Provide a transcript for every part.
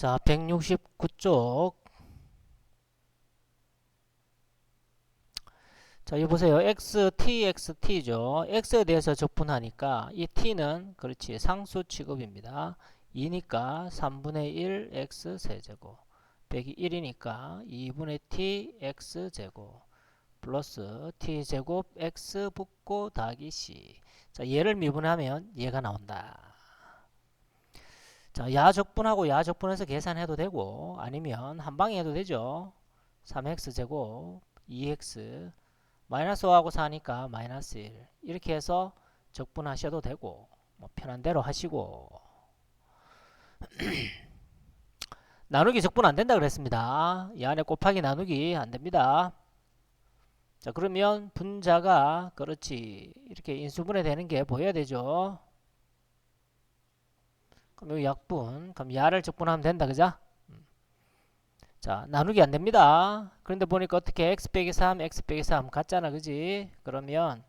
자, 169쪽. 자, 여기 보세요. x, t, x, t죠. x에 대해서 적분하니까 이 t는 그렇지 상수 취급입니다. 2니까 3분의 1 x 세제곱 빼기 1이니까 2분의 t x 제곱 플러스 t 제곱 x 붙고 더하기 c. 자, 얘를 미분하면 얘가 나온다. 자, 야 적분하고 야 적분해서 계산해도 되고 아니면 한 방에 해도 되죠. 3x 제곱 2x 마이너스 5하고 4니까 마이너스 1 이렇게 해서 적분하셔도 되고 뭐 편한 대로 하시고 나누기 적분 안 된다 그랬습니다. 이 안에 곱하기 나누기 안 됩니다. 자 그러면 분자가 그렇지 이렇게 인수분해 되는 게 보여야 되죠. 그럼 여기 약분 그럼 야를 적분하면 된다 그죠? 음. 자 나누기 안 됩니다. 그런데 보니까 어떻게 x 빼기 3 x 빼기 3 같잖아 그지? 그러면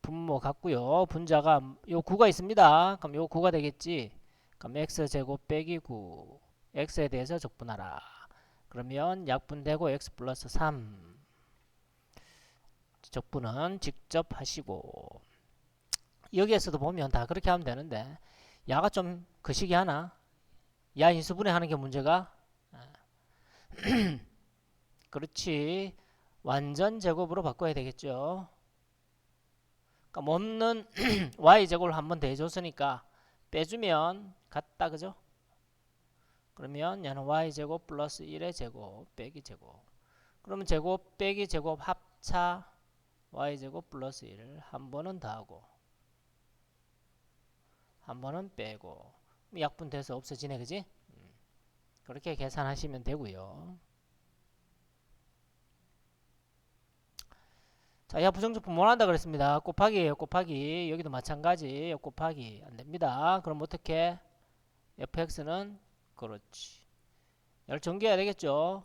분모 같고요. 분자가 요 9가 있습니다. 그럼 요 9가 되겠지. 그럼 x 제곱 빼기 9 x에 대해서 적분하라. 그러면 약분되고 x 플러스 3 적분은 직접 하시고 여기에서도 보면 다 그렇게 하면 되는데 야가 좀 거시기 하나? 야 인수분해 하는 게 문제가? 그렇지. 완전 제곱으로 바꿔야 되겠죠. 그러니까 없는 y제곱을 한번더 해줬으니까 빼주면 같다. 그죠? 그러면 얘는 y제곱 플러스 1의 제곱 빼기 제곱. 그러면 제곱 빼기 제곱 합차 y제곱 플러스 1을 한 번은 더하고 한 번은 빼고 약분 돼서 없어지네 그지? 음. 그렇게 계산하시면 되고요. 자, 야 부정적분 뭘 한다 그랬습니다. 곱하기예요. 곱하기. 여기도 마찬가지. 곱하기 안 됩니다. 그럼 어떻게? fx는 그렇지. 열 전개해야 되겠죠.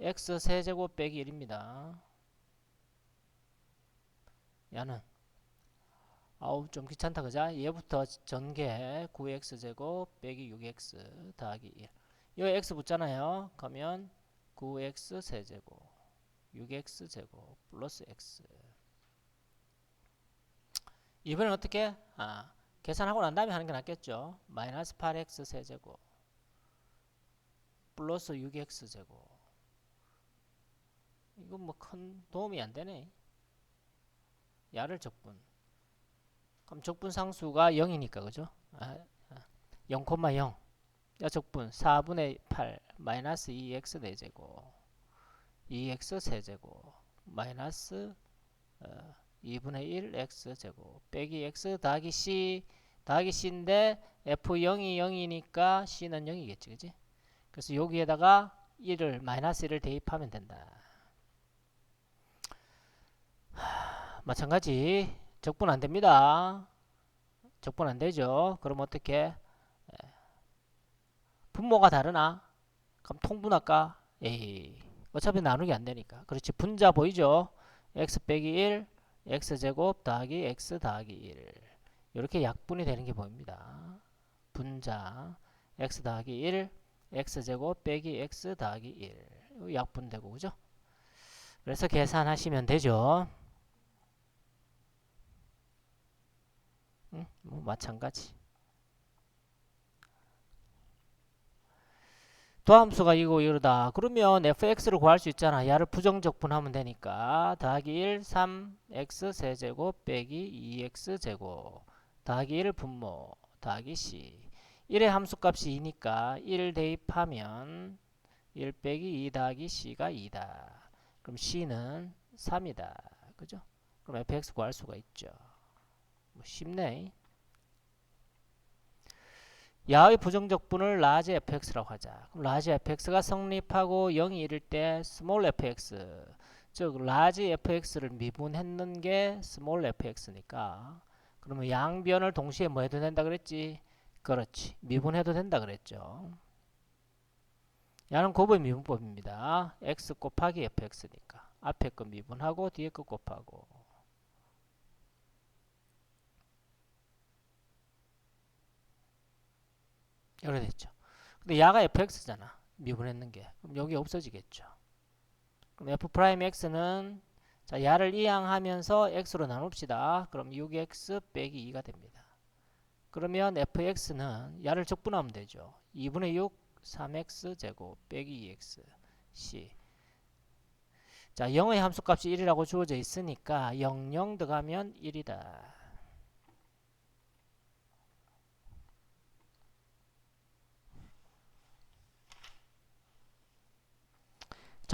x 세제곱 빼기 1입니다. 야는 아우 좀 귀찮다 그자 얘부터 전개 9x제곱 빼기 6x 더하기 1 여기 x 붙잖아요. 그러면 9x 세제곱 6x 제곱 플러스 x. 이번엔 어떻게? 아 계산하고 난 다음에 하는 게 낫겠죠? 마이너스 8x 세제곱 플러스 6x 제곱. 이건 뭐 큰 도움이 안 되네. 야를 적분 그럼 적분 상수가 0이니까 그죠? 아, 0,0 야, 적분 4분의 8 마이너스 2x 4제곱 2x 세제곱 마이너스 어, 2분의 1 x 제곱 빼기 x 더하기 c 더하기 c인데 f0이 0이니까 c는 0이겠지 그지? 그래서 여기에다가 1을 마이너스 1을 대입하면 된다 하, 마찬가지 적분 안 됩니다. 적분 안 되죠. 그럼 어떻게? 분모가 다르나? 그럼 통분할까? 에이. 어차피 나누기 안 되니까. 그렇지. 분자 보이죠? x 빼기 1, x 제곱 더하기 x 더하기 1. 이렇게 약분이 되는 게 보입니다. 분자 x 더하기 1, x 제곱 빼기 x 더하기 1. 약분되고 그죠? 그래서 계산하시면 되죠. 응? 뭐 마찬가지. 도함수가 이거 이러다. 그러면 fx를 구할 수 있잖아. 야를 부정적분하면 되니까 더하기 1, 3, x 세제곱 빼기 2x 제곱 더하기 1 분모 더하기 c 1의 함수값이 2니까 1 대입하면 1 빼기 2 더하기 c가 2다. 그럼 c는 3이다. 그죠? 그럼 fx 구할 수가 있죠. 뭐 쉽네. 야의 부정적분을 라지 fx라고 하자. 그럼 라지 fx가 성립하고 0이 이를 때 스몰 fx 즉 라지 fx를 미분했는 게 스몰 fx니까 그러면 양변을 동시에 뭐 해도 된다 그랬지? 그렇지. 미분해도 된다 그랬죠. 야는 곱의 미분법입니다. x 곱하기 fx니까 앞에 거 미분하고 뒤에 거 곱하고 됐죠. 근데 야가 fx잖아. 미분했는 게. 그럼 여기 없어지겠죠. 그럼 f 프라임 x는 자, 야를 이항하면서 x로 나눕시다. 그럼 6x 빼기 2가 됩니다. 그러면 fx는 야를 적분하면 되죠. 2분의 6 3x 제곱 빼기 2x c 자 0의 함수값이 1이라고 주어져 있으니까 0, 0 들어가면 1이다.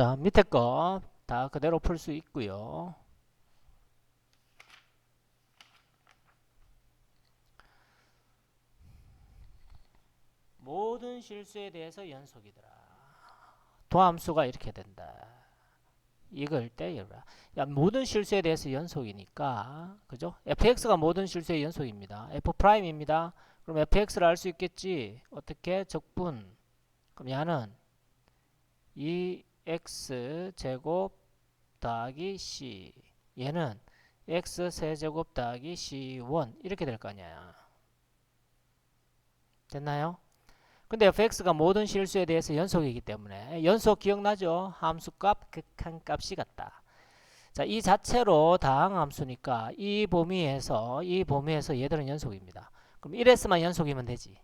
자 밑에 거 다 그대로 풀 수 있고요. 모든 실수에 대해서 연속이더라. 도함수가 이렇게 된다. 이걸 떼여라. 야, 모든 실수에 대해서 연속이니까, 그죠? fx가 모든 실수의 연속입니다. f 프라임입니다. 그럼 fx를 알 수 있겠지. 어떻게? 적분. 그럼 얘는 2x 제곱 더하기 c. 얘는 x 세제곱 더하기 c1 이렇게 될 거 아니야. 됐나요? 근데 fx가 모든 실수에 대해서 연속이기 때문에 연속 기억나죠? 함수값 극한값이 같다. 자, 이 자체로 다항 함수니까 이 범위에서 이 범위에서 얘들은 연속입니다. 그럼 1에서만 연속이면 되지.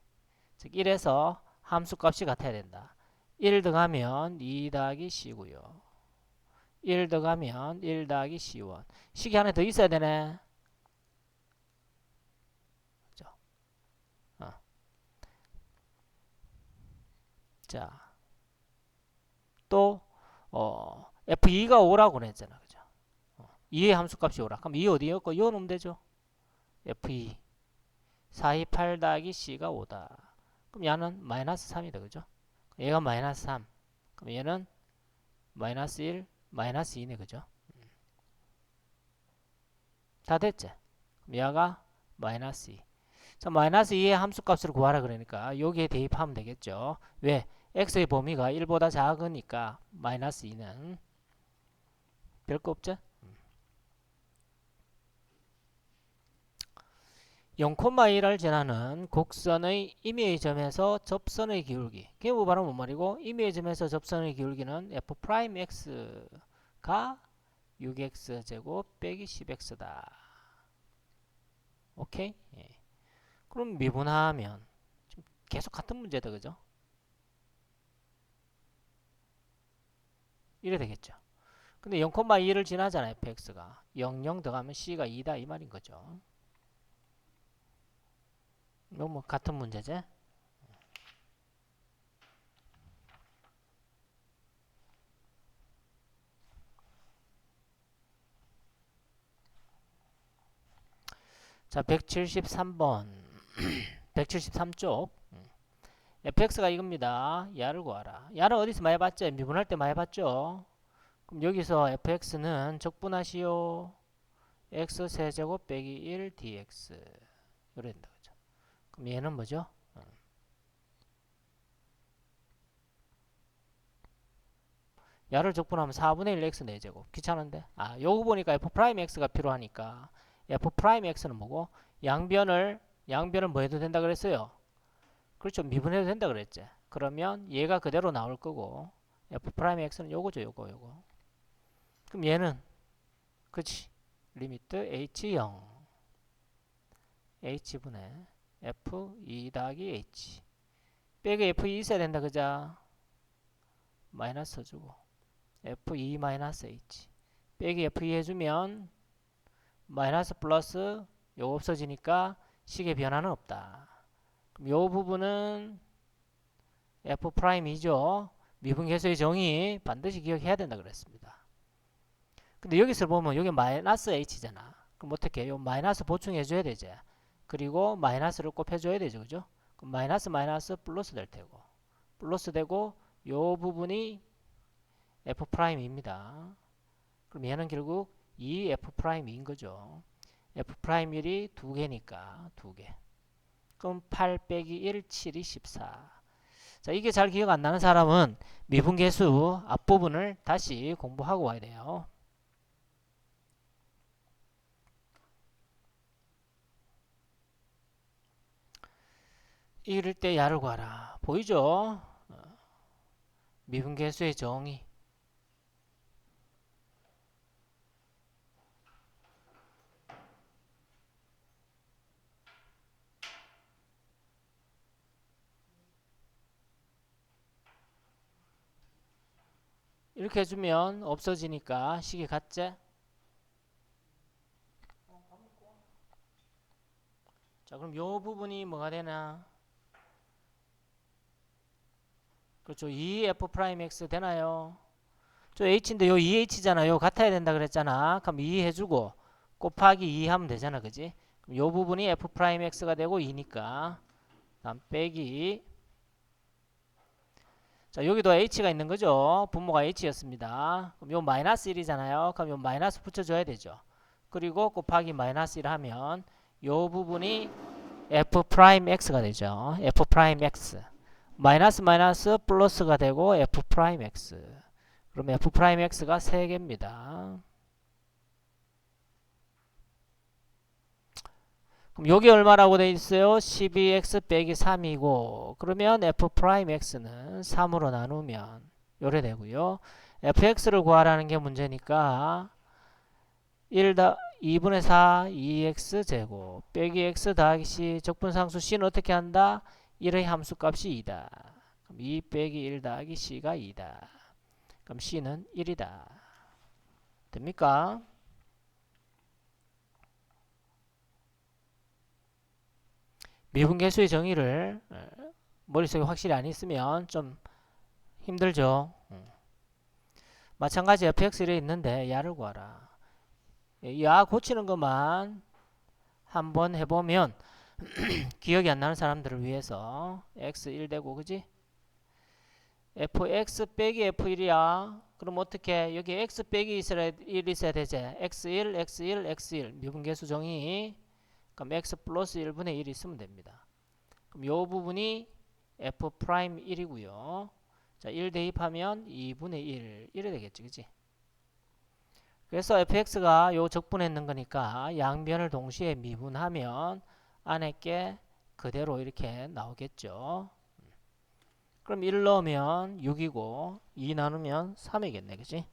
즉 1에서 함수값이 같아야 된다. 1 더하면 2 더하기 c고요. 1 더하면 1 더하기 c1. 식이 하나 더 있어야 되네. 자, 또 어, F2가 5라고 그랬잖아. 그죠? 어, 2의 함수값이 5라. 그럼 2 어디였고? 이어 놓으면 되죠. F2 428 더하기 C가 5다. 그럼 얘는 마이너스 3이다. 그죠? 얘가 마이너스 3. 그럼 얘는 마이너스 1, 마이너스 2네. 그죠? 다 됐지? 그럼 얘가 마이너스 2. 자, 마이너스 2의 함수값을 구하라 그러니까 여기에 대입하면 되겠죠. 왜? x의 범위가 1보다 작으니까 마이너스 2는 별거 없죠? 0,1을 지나는 곡선의 임의의 점에서 접선의 기울기 그게 뭐 바로 뭔 말이고 임의의 점에서 접선의 기울기는 f'x가 6x 제곱 빼기 10x다 오케이? 예. 그럼 미분하면 계속 같은 문제다 그죠? 이래 되겠죠. 근데 0,2를 지나잖아요. fx가. 0, 0 더가면 c가 2다 이 말인 거죠. 이거 뭐 같은 문제지? 자, 173번. 173쪽. fx가 이겁니다. 야를 구하라. 야를 어디서 많이 봤죠? 미분할 때 많이 봤죠? 그럼 여기서 fx는 적분하시오. x 세제곱 빼기 1 dx 이런다 그럼 얘는 뭐죠? 어. 야를 적분하면 4분의 1 x 4제곱 귀찮은데? 아 요거 보니까 f 프라임 x가 필요하니까 f 프라임 x는 뭐고? 양변을 양변을 뭐 해도 된다 그랬어요? 그렇죠. 미분해도 된다 그랬지. 그러면 얘가 그대로 나올 거고 f 프라임 x는 요거죠. 요거 요거. 그럼 얘는 그치. 리미트 h0 h분의 f2 더하기 h 빼기 f2 있어야 된다 그자 마이너스 주고 f2 마이너스 h 빼기 f2 해주면 마이너스 플러스 요거 없어지니까 식의 변화는 없다 그럼 요 부분은 f 프라임이죠. 미분계수의 정의 반드시 기억해야 된다 그랬습니다. 근데 여기서 보면 여기 마이너스 h잖아. 그럼 어떻게 해요? 마이너스 보충해 줘야 되죠. 그리고 마이너스를 곱해 줘야 되죠. 그죠? 마이너스 마이너스 플러스 될 테고 플러스 되고 요 부분이 f 프라임입니다. 그럼 얘는 결국 2f 프라임인 거죠. f 프라임 1이 두 개니까 두 개. 그럼 8 빼기 1, 7이 14. 자, 이게 잘 기억 안 나는 사람은 미분계수 앞부분을 다시 공부하고 와야 돼요. 이럴 때 야를 구하라. 보이죠? 어, 미분계수의 정의. 이렇게 해주면 없어지니까 식이 같지? 자 그럼 요 부분이 뭐가 되나? 그렇죠. 2f 프라임 x 되나요? 저 h인데 요 2h잖아요. 같아야 된다 그랬잖아. 그럼 2 해주고 곱하기 2 하면 되잖아. 그지? 요 부분이 f 프라임 x가 되고 2니까 다음 빼기 자 여기도 h가 있는 거죠. 분모가 h였습니다. 그럼 요 마이너스 1이잖아요. 그럼 요 마이너스 붙여줘야 되죠. 그리고 곱하기 마이너스 1 하면 요 부분이 f 프라임 x가 되죠. f 프라임 x 마이너스 마이너스 플러스가 되고 f 프라임 x 그럼 f 프라임 x가 3개입니다. 그럼 여기 얼마라고 돼 있어요? 12x 빼기 3이고 그러면 f 프라임 x는 3으로 나누면 요래 되고요. fx를 구하라는 게 문제니까 1 다, 2분의 4 2x 제곱 빼기 x 더하기 c 적분상수 c는 어떻게 한다? 1의 함수값이 2다. 그럼 2 빼기 1 더하기 c가 2다. 그럼 c는 1이다. 됩니까? 미분계수의 정의를 어, 머릿속에 확실히 안 있으면 좀 힘들죠. 음. 마찬가지 fx를 있는데 야를 구하라. 야 고치는 것만 한번 해보면 기억이 안 나는 사람들을 위해서 x1 되고 그지? fx 빼기 f1이야. 그럼 어떻게 여기 x 빼기 1 있어야 되지? x1, x1, x1 미분계수 정의 그럼 x 플러스 1분의 1 있으면 됩니다. 그럼 요 부분이 f 프라임 1이고요. 자, 1 대입하면 2분의 1 이래 되겠지. 그지? 그래서 fx가 요 적분했는 거니까 양변을 동시에 미분하면 안에 게 그대로 이렇게 나오겠죠. 그럼 1 넣으면 6이고 2 나누면 3이겠네. 그지?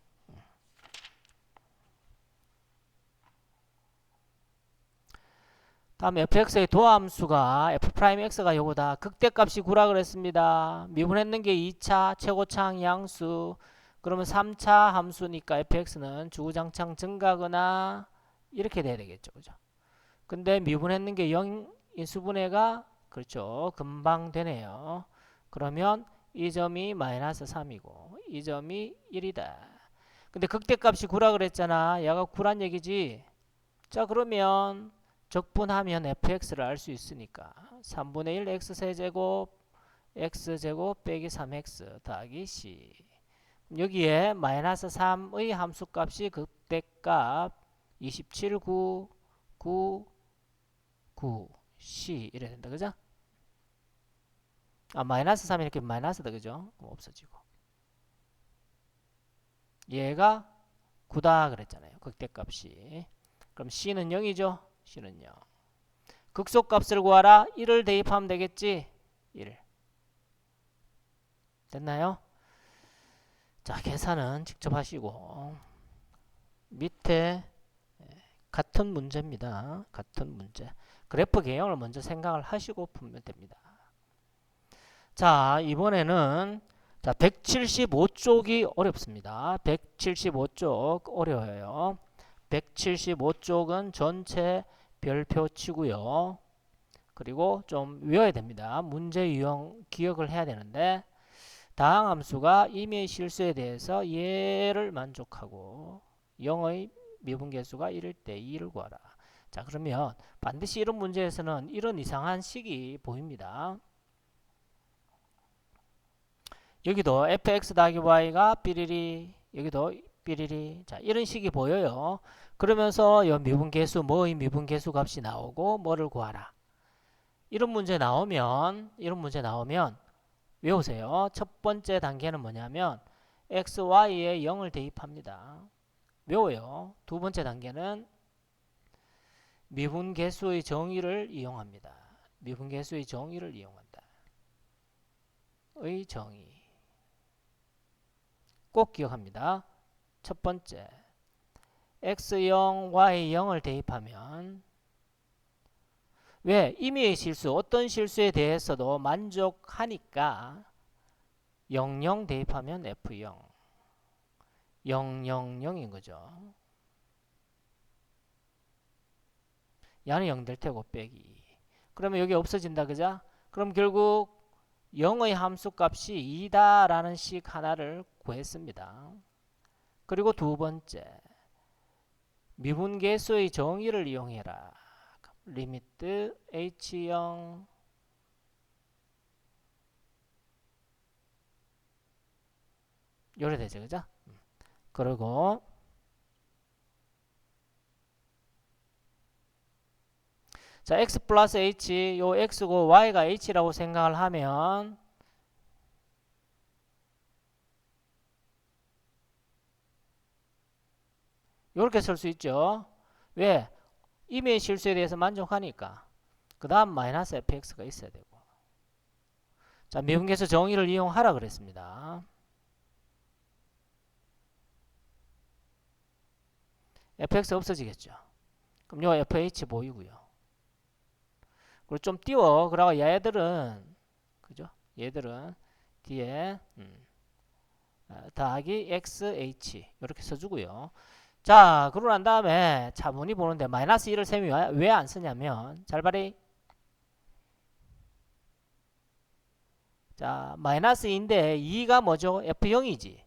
다음 fx의 도함수가 f'x가 요거다. 극대값이 9라 그랬습니다. 미분했는 게 2차 최고차항 양수. 그러면 3차 함수니까 fx는 주구장창 증가거나 이렇게 돼야 되겠죠. 그죠? 근데 미분했는 게 0 인 수분해가 그렇죠. 금방 되네요. 그러면 이 점이 마이너스 3이고 이 점이 1이다. 근데 극대값이 9라 그랬잖아. 얘가 9란 얘기지. 자 그러면 적분하면 fx를 알 수 있으니까 3분의 1 x 세제곱 x제곱 빼기 3x 더하기 c 여기에 마이너스 3의 함수값이 극대값 27, 9, 9, 9, c 이래야 된다. 그죠? 아 마이너스 3 이렇게 마이너스다. 그죠? 없어지고 얘가 9다 그랬잖아요. 극대값이 그럼 c는 0이죠? c는 0 극소값을 구하라 1을 대입하면 되겠지? 1 됐나요? 자, 계산은 직접 하시고 밑에 같은 문제입니다. 같은 문제. 그래프 개형을 먼저 생각을 하시고 풀면 됩니다. 자, 이번에는 자, 175쪽이 어렵습니다. 175쪽 어려워요. 175쪽은 전체 별표 치고요. 그리고 좀 외워야 됩니다. 문제 유형 기억을 해야 되는데 다항 함수가 임의 실수에 대해서 얘를 만족하고 0의 미분계수가 1일 때 2를 구하라. 자 그러면 반드시 이런 문제에서는 이런 이상한 식이 보입니다. 여기도 fx 더하기 y가 삐리리 여기도 삐리리 자 이런 식이 보여요. 그러면서 요 미분계수 뭐의 미분계수 값이 나오고 뭐를 구하라. 이런 문제 나오면 이런 문제 나오면 외우세요. 첫 번째 단계는 뭐냐면 x, y에 0을 대입합니다. 외워요. 두 번째 단계는 미분계수의 정의를 이용합니다. 미분계수의 정의를 이용한다. x의 정의. 꼭 기억합니다. 첫 번째, x0, y0을 대입하면 왜 임의의 실수, 어떤 실수에 대해서도 만족하니까 00 대입하면 f0, 000인 거죠. 야는 0 될 테고 빼기. 그러면 여기 없어진다 그죠? 그럼 결국 0의 함수값이 2다라는 식 하나를 구했습니다. 그리고 두 번째 미분계수의 정의를 이용해라. 리미트 h0 요래 되죠 그죠? 그리고 자 x 플러스 h 요 x고 y가 h라고 생각을 하면 이렇게 쓸 수 있죠. 왜? 임의 실수에 대해서 만족하니까. 그 다음 마이너스 fx가 있어야 되고. 자, 미분계수 정의를 이용하라 그랬습니다. fx 없어지겠죠. 그럼 요 fh 보이고요. 그리고 좀 띄워. 그러고 얘들은 그죠? 얘들은 뒤에 음, 어, 더하기 xh 이렇게 써주고요. 자, 그러고 난 다음에 차분히 보는데 마이너스 1을 셈이 왜 안 쓰냐면 잘 봐리. 자, 마이너스 2인데 2가 뭐죠? f0이지.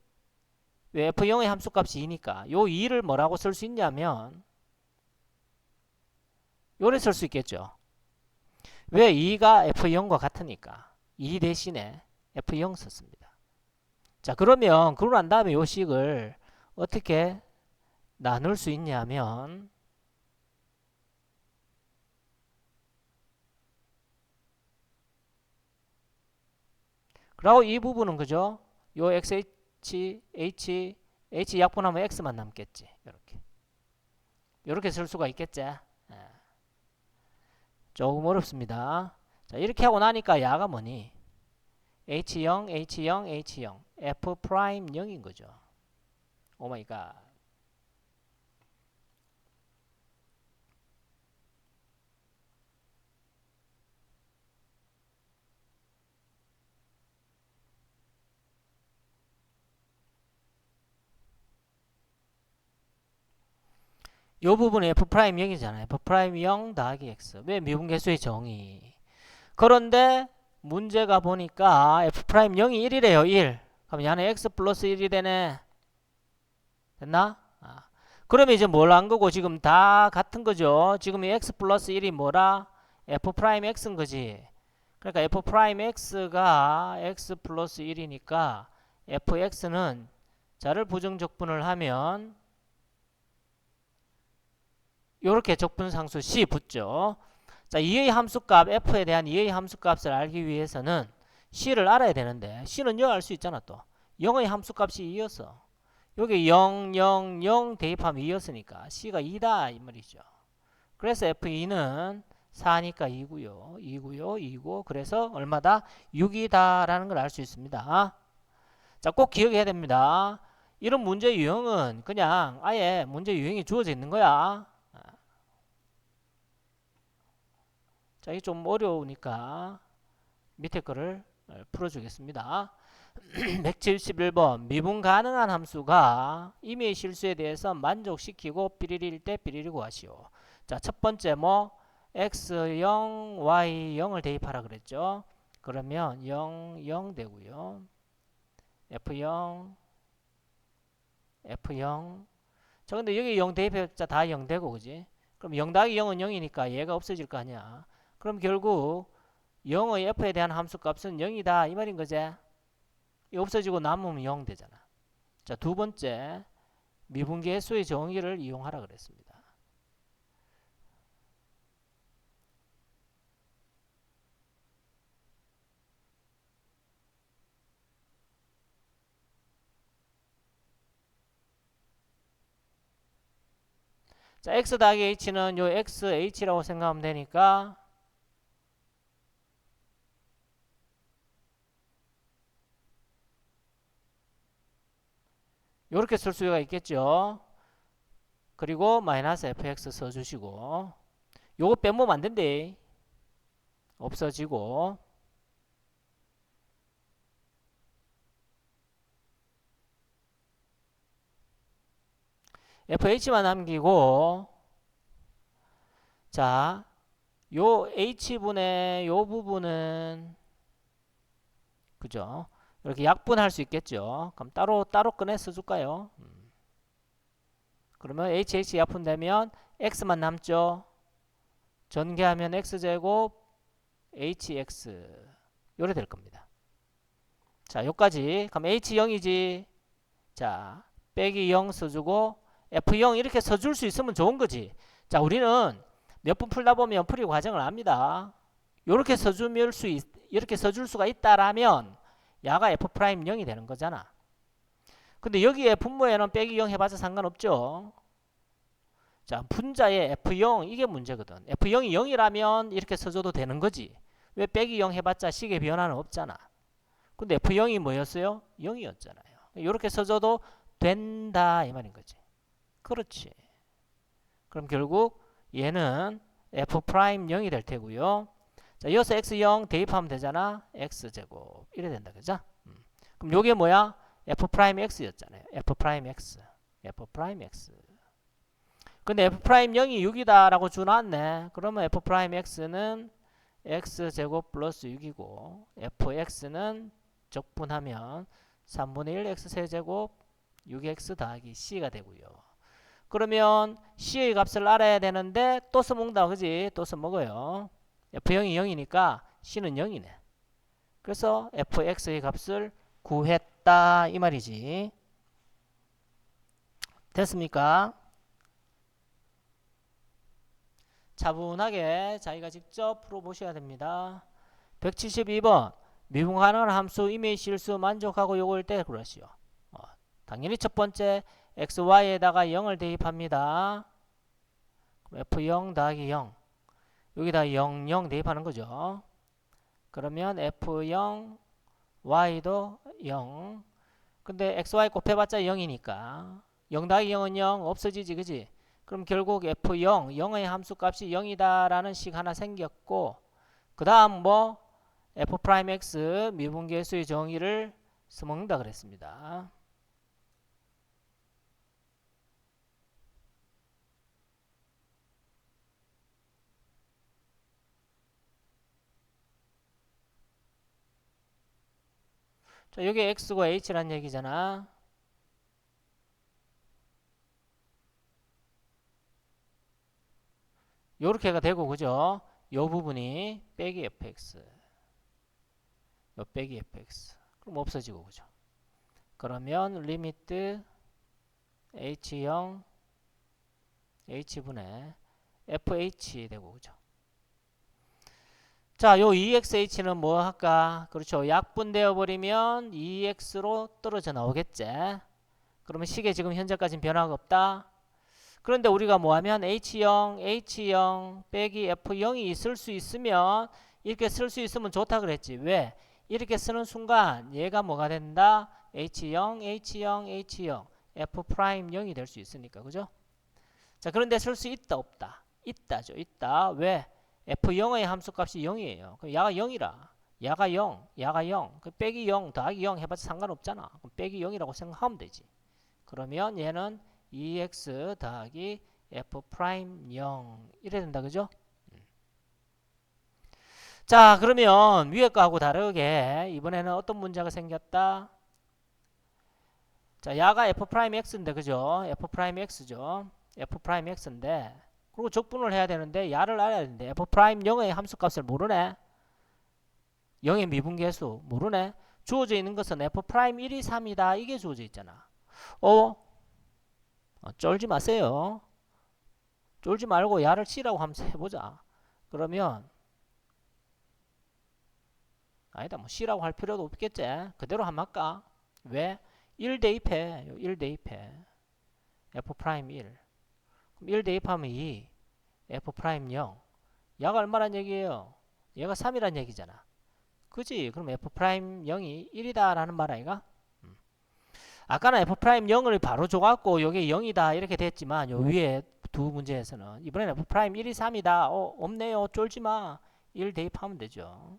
왜 f0의 함수값이 2니까 요 2를 뭐라고 쓸 수 있냐면 요래 쓸 수 있겠죠. 왜 2가 f0과 같으니까 2 대신에 f0 썼습니다. 자, 그러면 그러고 난 다음에 요 식을 어떻게 나눌 수 있냐면 그리고 이 부분은 그죠? 요 xh, h, h 약분하면 x만 남겠지. 이렇게. 이렇게 쓸 수가 있겠지. 예. 조금 어렵습니다. 자, 이렇게 하고 나니까 야가 뭐니? h0, h0, h0, f 프라임 0인 거죠. 오 마이 갓. 요 부분이 f 프라임 0이잖아요. f 프라임 0 더하기 x. 왜 미분계수의 정의. 그런데 문제가 보니까 f 프라임 0이 1이래요. 1. 그럼 얘는 x 플러스 1이 되네. 됐나? 아. 그러면 이제 뭘 한 거고 지금 다 같은 거죠. 지금 이 x 플러스 1이 뭐라? f 프라임 x인 거지. 그러니까 f 프라임 x가 x 플러스 1이니까 fx는 자를 부정적분을 하면 이렇게 적분상수 C 붙죠. 자, 2의 함수값 F에 대한 2의 함수값을 알기 위해서는 C를 알아야 되는데 C는 요알수 있잖아 또. 0의 함수값이 2였어. 여기 0, 0, 0 대입하면 2였으니까 C가 2다 이 말이죠. 그래서 F2는 4니까 2고요. 2고요. 2고 그래서 얼마다? 6이다 라는 걸 알 수 있습니다. 자, 꼭 기억해야 됩니다. 이런 문제 유형은 그냥 아예 문제 유형이 주어져 있는 거야. 자, 이게 좀 어려우니까 밑에 거를 풀어주겠습니다. 171번 미분 가능한 함수가 임의 실수에 대해서 만족시키고 삐리릴 때 삐리리 구하시오. 자, 첫 번째 뭐 x0, y0을 대입하라 그랬죠. 그러면 0, 0 되고요. f0, f0. 자, 근데 여기 0 대입했자 다 0 되고, 그지? 그럼 0 더하기 0은 0이니까 얘가 없어질 거 아니야. 그럼 결국 0의 f에 대한 함수 값은 0이다 이 말인 거지. 없어지고 남으면 0 되잖아. 자, 두 번째 미분계 수의 정의를 이용하라 그랬습니다. 자, x 더하기 h는 요 x, h라고 생각하면 되니까 이렇게 쓸 수가 있겠죠. 그리고 마이너스 fx 써주시고 요거 빼면 안 된대. 없어지고 fh만 남기고 자, 요 h분의 요 부분은 그죠? 이렇게 약분할 수 있겠죠. 그럼 따로 따로 꺼내 써줄까요? 음. 그러면 hh 약분되면 x만 남죠. 전개하면 x제곱 hx 요래 될 겁니다. 자, 요까지. 그럼 h0이지. 자, 빼기 0 써주고 f0 이렇게 써줄 수 있으면 좋은 거지. 자, 우리는 몇 분 풀다 보면 풀이 과정을 압니다. 요렇게 써주면 수 있, 이렇게 써줄 수가 있다라면 야가 f 프라임 0이 되는 거잖아. 근데 여기에 분모에는 빼기 0 해봐서 상관없죠. 자, 분자의 f0 이게 문제거든. f0이 0이라면 이렇게 써줘도 되는 거지. 왜 빼기 0 해봤자 식의 변화는 없잖아. 근데 f0이 뭐였어요? 0이었잖아요. 이렇게 써줘도 된다 이 말인 거지. 그렇지. 그럼 결국 얘는 f 프라임 0이 될 테고요. 자, 이어서 x0 대입하면 되잖아. x제곱 이래 된다. 그죠? 음. 그럼 요게 뭐야? f 프라임 x였잖아요. f 프라임 x. f 프라임 x. 근데 f 프라임 0이 6이다라고 주놨네. 그러면 f 프라임 x는 x제곱 플러스 6이고 fx는 적분하면 3분의 1 x 세제곱 6x 더하기 c가 되고요. 그러면 c의 값을 알아야 되는데 또 써먹는다 그지? 또 써먹어요. F0이 0이니까 c는 0이네. 그래서 fx의 값을 구했다 이 말이지. 됐습니까? 차분하게 자기가 직접 풀어보셔야 됩니다. 172번 미분가능한 함수 이미 실수 만족하고 요구일 때 그러시오. 어, 당연히 첫 번째 xy에다가 0을 대입합니다. f0 더하기 0 여기다 0, 0 대입하는 거죠. 그러면 f0 y도 0 근데 xy 곱해봤자 0이니까 0 더하기 0은 0 없어지지 그지? 그럼 결국 f0, 0의 함수값이 0이다 라는 식 하나 생겼고 그 다음 뭐 f'x 미분계수의 정의를 써먹는다 그랬습니다. 자, 여기 x고 h란 얘기잖아. 요렇게가 되고 그죠? 요 부분이 빼기 fx 요 빼기 fx 그럼 없어지고 그죠? 그러면 리미트 h0 h분의 fh 되고 그죠? 자, 요 2xh는 뭐 할까? 그렇죠. 약분되어 버리면 2x로 떨어져 나오겠지. 그러면 식에 지금 현재까지는 변화가 없다. 그런데 우리가 뭐하면 H0, H0 빼기 F0이 있을 수 있으면 이렇게 쓸 수 있으면 좋다 그랬지. 왜? 이렇게 쓰는 순간 얘가 뭐가 된다? H0, H0, H0 F 프라임 0이 될 수 있으니까 그죠? 자 그런데 쓸 수 있다 없다? 있다죠. 있다. 왜? F0의 함수값이 0이에요. 그럼 야가 0이라. 야가 0, 야가 0. 그 빼기 0 더하기 0 해봤자 상관없잖아. 그럼 빼기 0이라고 생각하면 되지. 그러면 얘는 2x 더하기 f 프라임 0 이래 된다 그죠? 자 그러면 위에 거하고 다르게 이번에는 어떤 문제가 생겼다? 자 야가 f 프라임 x인데 그죠? f 프라임 x죠. f 프라임 x인데 그리고 적분을 해야 되는데 야를 알아야 되는데 f 프라임 0의 함수값을 모르네. 0의 미분계수 모르네. 주어져 있는 것은 f 프라임 1, 2, 3이다. 이게 주어져 있잖아. 어? 어, 쫄지 마세요. 쫄지 말고 야를 치라고 한번 해보자. 그러면 아니다 뭐 C라고 할 필요도 없겠지. 그대로 한번 할까? 왜? 1 대입해. 1 대입해. F 프라임 1. 그럼 1 대입하면 2. F 프라임 0. 야가 얼마란 얘기예요? 얘가 3이란 얘기잖아. 그지? 그럼 F 프라임 0이 1이다 라는 말 아이가? 음. 아까는 f 프라임 0을 바로 줘갖고 요게 0이다 이렇게 됐지만 요 위에 두 문제에서는 이번에는 f 프라임 1, 2, 3이다. 어 없네요. 쫄지 마. 1 대입하면 되죠.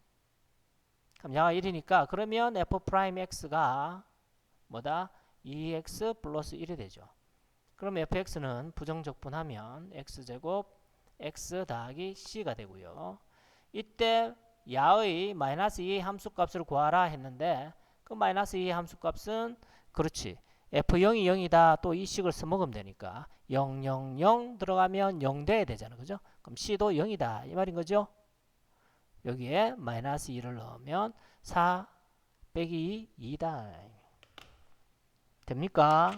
그럼 야가 1이니까 그러면 f 프라임 x가 뭐다? 2x 플러스 1이 되죠. 그럼 fx는 부정적분하면 x제곱 x 더하기 c가 되고요. 이때 야의 마이너스 2 함수값을 구하라 했는데 그 마이너스 2 함수값은 그렇지 f0이 0이다 또 이 식을 써먹으면 되니까 0, 0, 0 들어가면 0 돼야 되잖아 그죠? 그럼 c도 0이다 이 말인 거죠? 여기에 마이너스 2를 넣으면 4 빼기 2다 됩니까?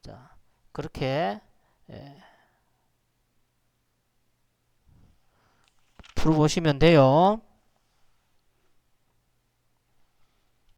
자 그렇게 예, 풀어보시면 돼요.